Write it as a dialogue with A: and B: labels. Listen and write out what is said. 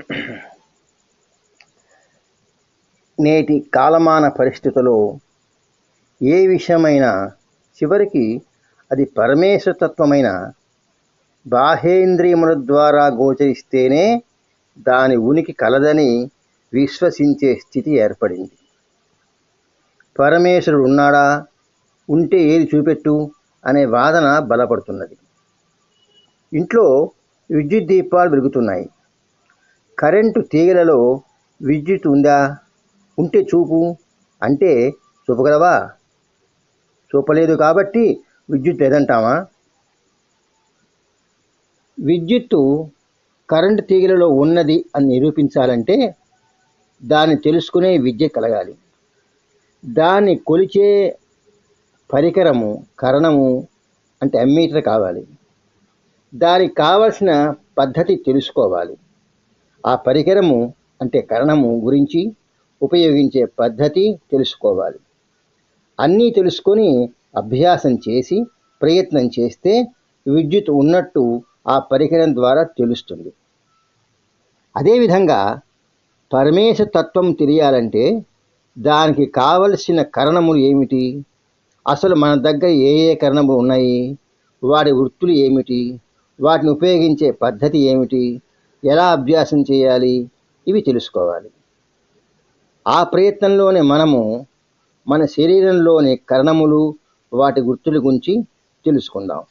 A: నేటి కాలమాన పరిస్థితుల్లో ఏ విషయమైనా చివరికి అది పరమేశ్వరతత్వమైన బాహేంద్రియముల ద్వారా గోచరిస్తేనే దాని ఉనికి కలదని విశ్వసించే స్థితి ఏర్పడింది. పరమేశ్వరుడు ఉన్నాడా? ఉంటే ఏది చూపెట్టు? అనే వాదన బలపడుతున్నది. ఇంట్లో విద్యుత్ దీపాలు వెలుగుతున్నాయి. కరెంటు తీగలలో విద్యుత్ ఉందా? ఉంటే చూపు. అంటే చూపగలవా? చూపలేదు కాబట్టి విద్యుత్ లేదంటావా? విద్యుత్తు కరెంటు తీగలలో ఉన్నది అని నిరూపించాలంటే దాన్ని తెలుసుకునే విద్య కలగాలి. దాన్ని కొలిచే పరికరము కరణము అంటే అమ్మీటర్ కావాలి. దానికి కావలసిన పద్ధతి తెలుసుకోవాలి. ఆ పరికరము అంటే కరణము గురించి ఉపయోగించే పద్ధతి తెలుసుకోవాలి. అన్నీ తెలుసుకొని అభ్యాసం చేసి ప్రయత్నం చేస్తే విద్యుత్ ఉన్నట్టు ఆ పరికరం ద్వారా తెలుస్తుంది. అదేవిధంగా పరమేశ తత్వం తెలియాలంటే దానికి కావలసిన కరణములు ఏమిటి? అసలు మన దగ్గర ఏ ఏ కరణములు ఉన్నాయి? వాటి వృత్తులు ఏమిటి? వాటిని ఉపయోగించే పద్ధతి ఏమిటి? ఎలా అభ్యాసం చేయాలి? ఇవి తెలుసుకోవాలి. ఆ ప్రయత్నంలోనే మనము మన శరీరంలోని కరణములు వాటి గుర్తుల గురించి తెలుసుకుందాం.